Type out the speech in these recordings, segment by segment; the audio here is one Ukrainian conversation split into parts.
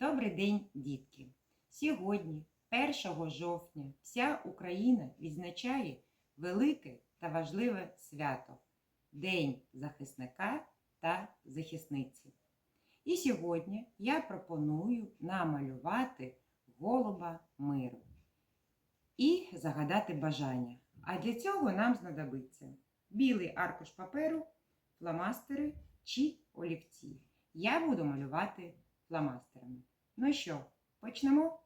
Добрий день, дітки! Сьогодні, 1 жовтня, вся Україна відзначає велике та важливе свято День захисника та захисниці. І сьогодні я пропоную намалювати голуба миру і загадати бажання. А для цього нам знадобиться білий аркуш паперу, фломастери чи олівці. Я буду малювати фломастерами. Ну що, почнемо?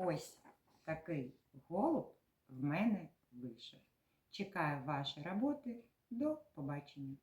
Ось такий голуб в мене вийшов. Чекаю ваші роботи. До побачення!